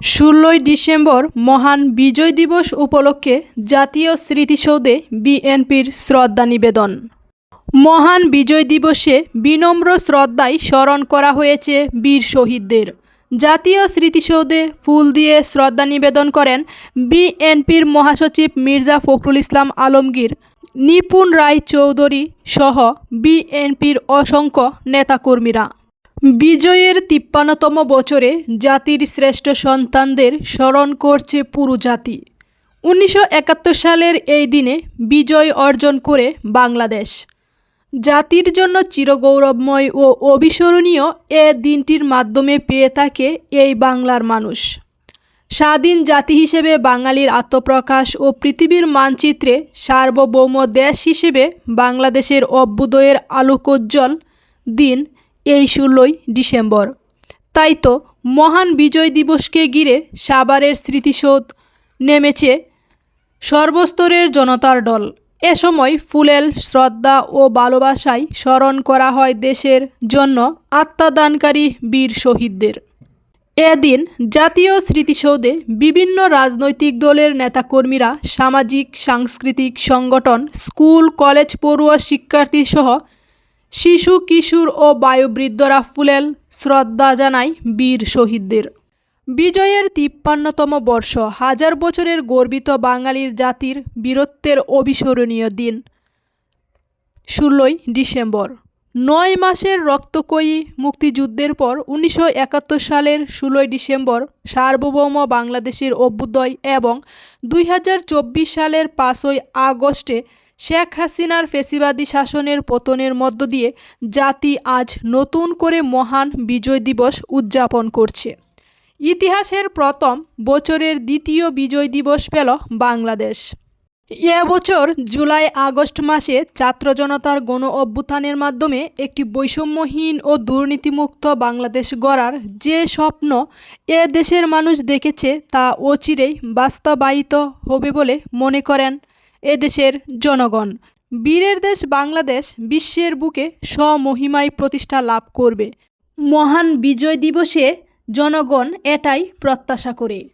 ষোলোই ডিসেম্বর মহান বিজয় দিবস উপলক্ষে জাতীয় স্মৃতিসৌধে বিএনপির শ্রদ্ধা নিবেদন। মহান বিজয় দিবসে বিনম্র শ্রদ্ধায় স্মরণ করা হয়েছে বীর শহীদদের। জাতীয় স্মৃতিসৌধে ফুল দিয়ে শ্রদ্ধা নিবেদন করেন বিএনপির মহাসচিব মির্জা ফখরুল ইসলাম আলমগীর, নিপুণ রায় চৌধুরী সহ বিএনপির অসংখ্য নেতাকর্মীরা। বিজয়ের তিপ্পান্নতম বছরে জাতির শ্রেষ্ঠ সন্তানদের স্মরণ করছে পুরো জাতি। উনিশশো একাত্তর সালের এই দিনে বিজয় অর্জন করে বাংলাদেশ। জাতির জন্য চিরগৌরবময় ও অবিস্মরণীয় এ দিনটির মাধ্যমে পেয়ে থাকে এই বাংলার মানুষ। স্বাধীন জাতি হিসেবে বাঙালির আত্মপ্রকাশ ও পৃথিবীর মানচিত্রে সার্বভৌম দেশ হিসেবে বাংলাদেশের অভ্যুদয়ের আলোকোজ্জ্বল দিন এই ষোলোই ডিসেম্বর। তাই তো মহান বিজয় দিবসকে ঘিরে সাভারের স্মৃতিসৌধ নেমেছে সর্বস্তরের জনতার দল এ সময় ফুলেল শ্রদ্ধা ও ভালোবাসায় স্মরণ করা হয় দেশের জন্য আত্মাদানকারী বীর শহীদদের। এদিন জাতীয় স্মৃতিসৌধে বিভিন্ন রাজনৈতিক দলের নেতাকর্মীরা সামাজিক, সাংস্কৃতিক সংগঠন, স্কুল, কলেজ, পড়ুয়া শিক্ষার্থী সহ শিশু, কিশোর ও বায়ুবৃদ্ধরা ফুলেল শ্রদ্ধা জানায় বীর শহীদদের। বিজয়ের তিপ্পান্নতম বর্ষ, হাজার বছরের গর্বিত বাঙালির জাতির বীরত্বের অবিস্মরণীয় দিন। ষোলোই ডিসেম্বর, নয় মাসের রক্তকয়ী মুক্তিযুদ্ধের পর উনিশশো একাত্তর সালের ষোলোই ডিসেম্বর সার্বভৌম বাংলাদেশের অভ্যুদয় এবং দুই হাজার চব্বিশ সালের পাঁচই আগস্টে শেখ হাসিনার ফেসিবাদী শাসনের পতনের মধ্য দিয়ে জাতি আজ নতুন করে মহান বিজয় দিবস উদযাপন করছে। ইতিহাসের প্রথম বছরের দ্বিতীয় বিজয় দিবস পেল বাংলাদেশ। এবছর জুলাই আগস্ট মাসে ছাত্র জনতার গণ অভ্যুত্থানের মাধ্যমে একটি বৈষম্যহীন ও দুর্নীতিমুক্ত বাংলাদেশ গড়ার যে স্বপ্ন এ দেশের মানুষ দেখেছে তা অচিরেই বাস্তবায়িত হবে বলে মনে করেন এদেশের জনগণ। বীরের দেশ বাংলাদেশ বিশ্বের বুকে স্বমহিমায় প্রতিষ্ঠা লাভ করবে। মহান বিজয় দিবসে জনগণ এটাই প্রত্যাশা করে।